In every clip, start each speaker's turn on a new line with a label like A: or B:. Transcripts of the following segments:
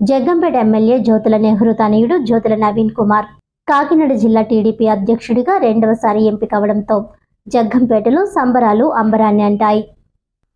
A: Jaggampeta MLA Jyothula Nehru తనయుడు జ్యోతుల నవీన్ కుమార్. కాకినాడ జిల్లా TDP అధ్యక్షుడిగా రెండవసారి ఎంపికవడంతో జగ్గంపేటలో సంబరాలు అంబరాన్ని అంటాయి.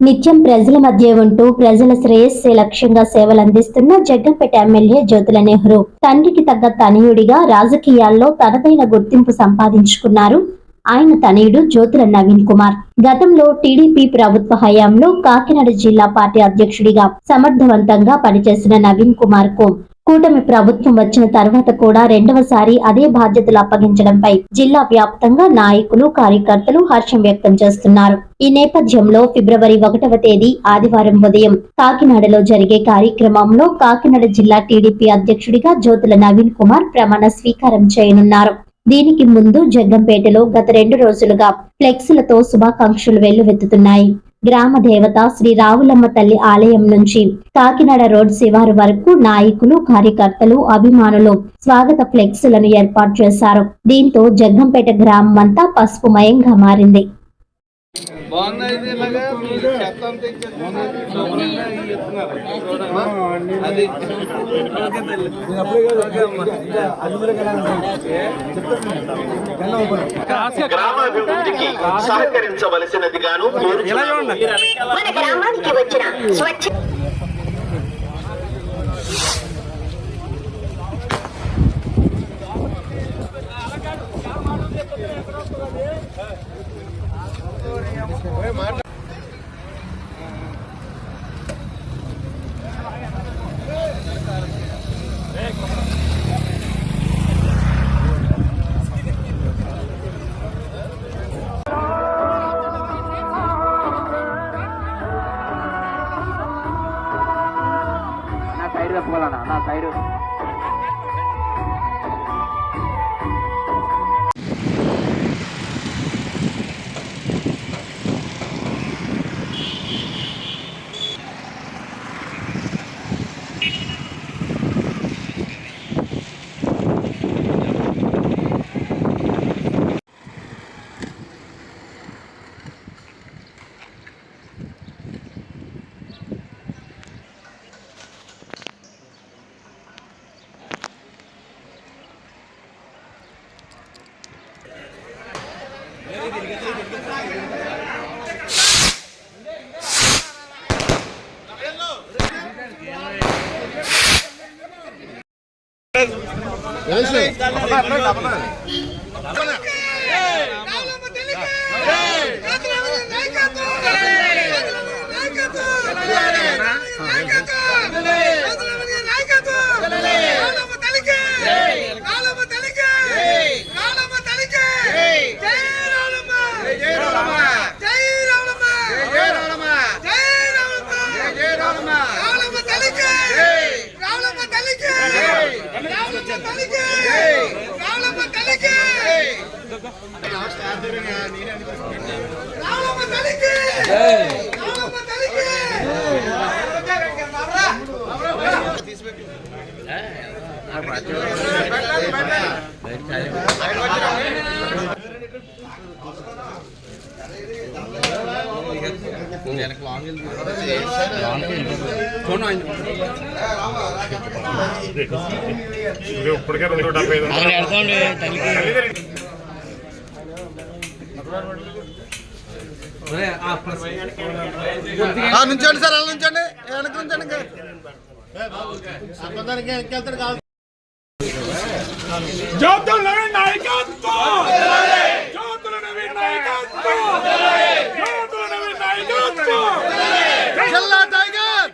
A: నిత్యం ప్రజల మధ్య ఉంటూ ప్రజల శ్రేయస్సే లక్ష్యంగా సేవలు అందిస్తున్న జగ్గంపేట ఎమ్మెల్యే జ్యోతుల నెహ్రూ తండ్రికి తగ్గ తనయుడిగా రాజకీయాల్లో తనదైన గుర్తింపు సంపాదించుకున్నారు. ఆయన తనయుడు జ్యోతుల నవీన్ కుమార్. గతంలో టీడీపీ ప్రభుత్వ హయాంలో కాకినాడ జిల్లా పార్టీ అధ్యక్షుడిగా సమర్థవంతంగా పనిచేసిన నవీన్ కుమార్కు కూటమి ప్రభుత్వం వచ్చిన తర్వాత కూడా రెండవసారి అదే బాధ్యతలు అప్పగించడంపై జిల్లా వ్యాప్తంగా నాయకులు కార్యకర్తలు హర్షం వ్యక్తం చేస్తున్నారు. ఈ నేపథ్యంలో ఫిబ్రవరి ఒకటవ తేదీ ఆదివారం ఉదయం కాకినాడలో జరిగే కార్యక్రమంలో కాకినాడ జిల్లా టీడీపీ అధ్యక్షుడిగా జ్యోతుల నవీన్ కుమార్ ప్రమాణ స్వీకారం చేయనున్నారు. దీనికి ముందు జగ్గంపేటలో గత రెండు రోజులుగా ఫ్లెక్సులతో శుభాకాంక్షలు వెల్లువెత్తుతున్నాయి. గ్రామ దేవత శ్రీ రావులమ్మ తల్లి ఆలయం నుంచి కాకినాడ రోడ్ శివారు వరకు నాయకులు కార్యకర్తలు అభిమానులు స్వాగత ఫ్లెక్సులను ఏర్పాటు చేశారు. దీంతో జగ్గంపేట గ్రామం అంతా పసుపుమయంగా మారింది.
B: ఇలాగా చెత్త అంతా. అది అమ్మా.
C: గ్రామాభివృద్ధికి సహకరించవలసినదిగాను కోరుచున్నాను.
D: మన గ్రామానికి వచ్చిన స్వచ్ఛ
E: சைடு போகலாண்ணா நான் சைடு నా సైడ్
F: ఇది ఇప్పటికే రెండు డెబ్బై ఐదు
B: నుంచోండి సార్ అలా నుంచోండి. వెనక నుంచోండి ఇంకా.
F: నవీన్ నాయకత్వం జ్యోతుల నవీన్ నాయకత్వం జ్యోతుల నవీన్ నాయకత్వం
B: జిల్లా టైగర్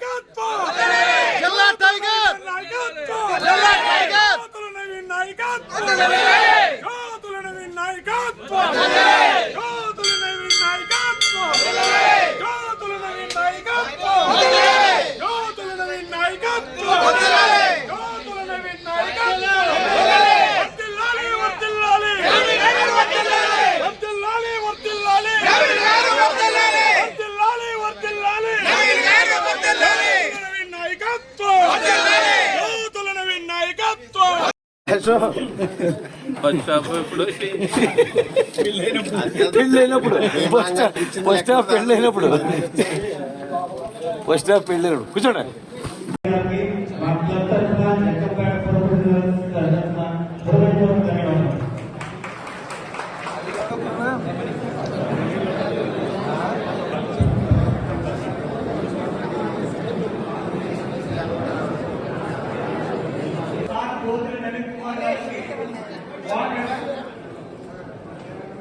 B: జిల్లా టైగర్ జిల్లా టైగర్
F: జ్యోతుల నవీన్ నాయకత్వం జ్యోతుల నవీన్ నాయకత్వం జ్యోతుల నవీన్ నాయకత్వం జ్యోతుల నవీన్ నాయకత్వం జ్యోతుల నవీన్ నాయకత్వం జ్యోతుల నవీన్ నాయకత్వం వర్ధిల్లాలి వర్ధిల్లాలి వర్ధిల్లాలి వర్ధిల్లాలి వర్ధిల్లాలి వర్ధిల్లాలి నవీన్ నాయకత్వం జ్యోతుల నవీన్ నాయకత్వం
G: పెళ్ళైనప్పుడు. ఫస్ట్ ఫస్ట్ హాఫ్ పెళ్ళైనప్పుడు. ఫస్ట్ హాఫ్ పెళ్ళైనప్పుడు. కూర్చోండి
H: మాట్లాడతారు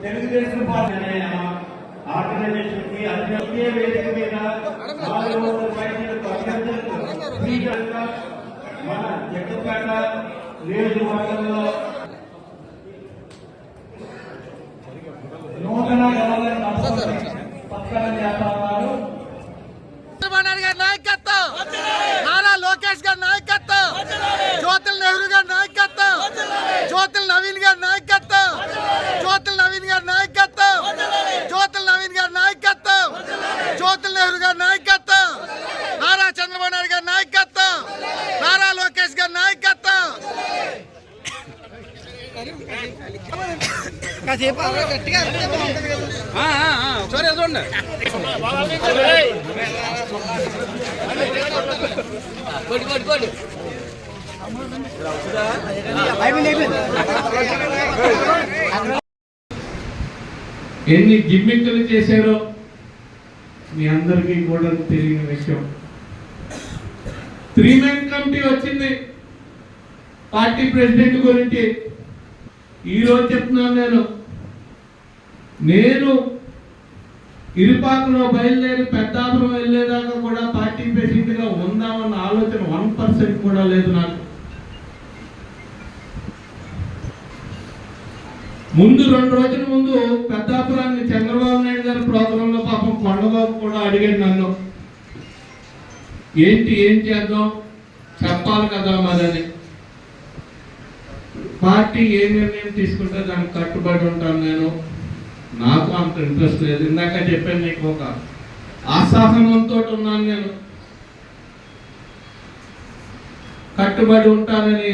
H: తెలుగుదేశం పార్టీ అనే ఆర్గనైజేషన్కి అధ్యక్ష వేదిక మీద నాలుగు వందల పైసలకు అభ్యర్థులకు మన జగ్గపేట నియోజకవర్గంలో నూతన గవర్నర్ పక్కన చేస్తా ఉన్నారు
I: నాయకత్వం నారా లోకేష్ గారి నాయకత్వం జ్యోతుల నెహ్రూ గారి నాయకత్వం జ్యోతుల నవీన్ గారి నాయకత్వం జ్యోతుల నవీన్ గారి నాయకత్వం జ్యోతుల నవీన్ గారి నాయకత్వం జ్యోతుల నెహ్రూ గారి నాయకత్వం నారా చంద్రబాబు నాయుడు గారి నాయకత్వం నారా లోకేష్ గారి నాయకత్వం కాసేపు సరే చూడండి
B: ఎన్ని గిమ్మిక్కులు చేశారో మీ అందరికీ కూడా తెలియని విషయం. త్రీ మెన్ కమిటీ వచ్చింది. పార్టీ ప్రెసిడెంట్ గురించి ఈరోజు చెప్తున్నాను నేను. నేను ఇరుపాకులో బయలుదేరి పెద్దాపురం వెళ్ళేదాకా కూడా పార్టీ ప్రెసిడెంట్గా ఉందామన్న ఆలోచన వన్ పర్సెంట్ కూడా లేదు నాకు. ముందు రెండు రోజుల ముందు పెద్దాపురాన్ని చంద్రబాబు నాయుడు గారి ప్రోగ్రాంలో పాపం కొండబాబు కూడా అడిగాడు నన్ను. ఏంటి ఏం చేద్దాం? చెప్పాలి కదా మరని. పార్టీ ఏ నిర్ణయం తీసుకుంటే దానికి కట్టుబడి ఉంటాను నేను? నాకు అంత ఇంట్రెస్ట్ లేదు. ఇందాక చెప్పాను నీకు ఒక ఆశాసనంతో ఉన్నాను నేను. కట్టుబడి ఉంటానని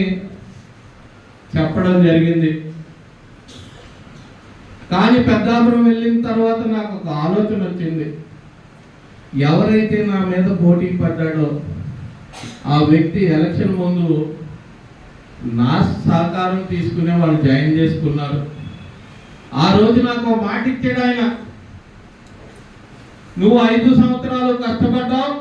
B: చెప్పడం జరిగింది. కానీ పెద్దాపురం వెళ్ళిన తర్వాత నాకు ఒక ఆలోచన వచ్చింది. ఎవరైతే నా మీద పోటీ పడ్డాడో ఆ వ్యక్తి ఎలక్షన్ ముందు నా సహకారం తీసుకునే వాళ్ళు జాయిన్ చేసుకున్నారు. ఆ రోజు నాకు ఒక మాట ఇచ్చాడు ఆయన. నువ్వు ఐదు సంవత్సరాలు కష్టపడ్డావు.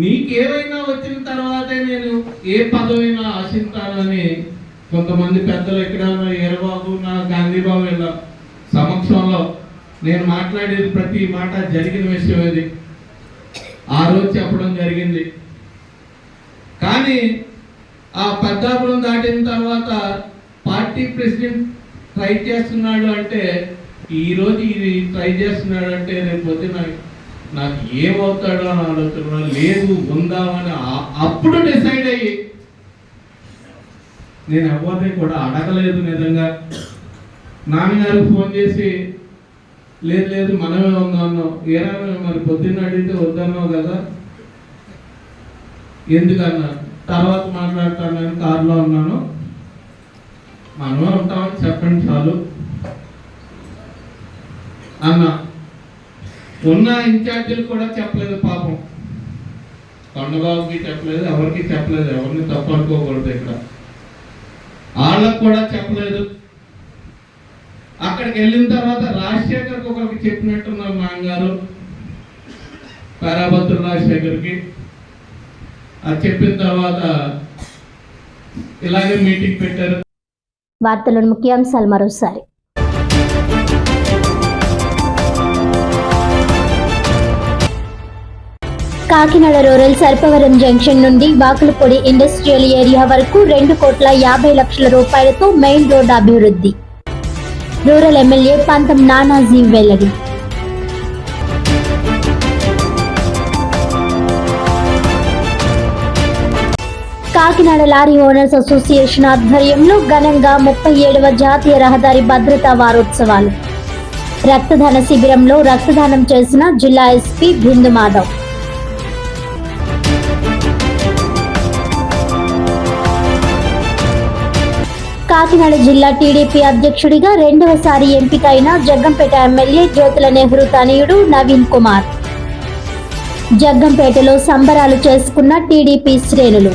B: నీకేమైనా వచ్చిన తర్వాతే నేను ఏ పదవైనా ఆశిస్తానని కొంతమంది పెద్దలు ఎక్కడ ఎర్రబాబు నా గాంధీబాబు వీళ్ళ సమక్షంలో నేను మాట్లాడేది ప్రతి మాట జరిగిన విషయం ఇది. ఆ రోజు చెప్పడం జరిగింది. కానీ ఆ పెద్దాపురం దాటిన తర్వాత పార్టీ ప్రెసిడెంట్ ట్రై చేస్తున్నాడు అంటే ఈరోజు ఇది ట్రై చేస్తున్నాడు అంటే రేపు పొద్దున నాకు ఏమవుతాడో అని ఆలోచన లేదు ఉందామని అప్పుడు డిసైడ్ అయ్యి నేను ఎవరిని కూడా అడగలేదు నిజంగా. నాన్నగారు ఫోన్ చేసి లేదు లేదు మనమే ఉందన్నావు ఏరా మరి పొద్దున్న అడిగితే వద్దన్నావు కదా? ఎందుకన్నా? తర్వాత మాట్లాడతానని కారులో ఉన్నాను. మనమే ఉంటామని చెప్పండి చాలు. అన్న ఉన్న ఇన్ఛార్జీలు కూడా చెప్పలేదు పాపం. కొండబాబుకి చెప్పలేదు ఎవరికి చెప్పలేదు ఎవరిని తప్పనుకోకూడదు ఇక్కడ. వాళ్ళకు కూడా చెప్పలేదు. అక్కడికి వెళ్ళిన తర్వాత రాజశేఖర్కి ఒకరికి చెప్పినట్టున్నారు నాన్నగారు పేరాభద్రుడు రాజశేఖర్కి. అది చెప్పిన తర్వాత ఇలాగే మీటింగ్ పెట్టారు.
A: వార్తలను ముఖ్యాంశాలు మరోసారి. కాకినాడ రూరల్ సర్పవరం జంక్షన్ నుండి వాకులపొడి ఇండస్ట్రియల్ ఏరియా వరకు రెండు కోట్ల యాభై లక్షల రూపాయలతో మెయిన్ రోడ్ అభివృద్ధి. రూరల్ ఎమ్మెల్యే పంతం నానాజీ వెల్లడి. కాకినాడ లారీ ఓనర్స్ అసోసియేషన్ ఆధ్వర్యంలో ఘనంగా ముప్పై ఏడవ జాతీయ రహదారి భద్రతా వారోత్సవాలు. రక్తదాన శిబిరంలో రక్తదానం చేసిన జిల్లా ఎస్పీ బిందు మాధవ్. కాకినాడ జిల్లా టీడీపీ అధ్యక్షుడిగా రెండవసారి ఎంపికైన జగ్గంపేట ఎమ్మెల్యే జ్యోతుల నెహ్రూ తనయుడు నవీన్ కుమార్. జగ్గంపేటలో సంబరాలు చేసుకున్న టీడీపీ శ్రేణులు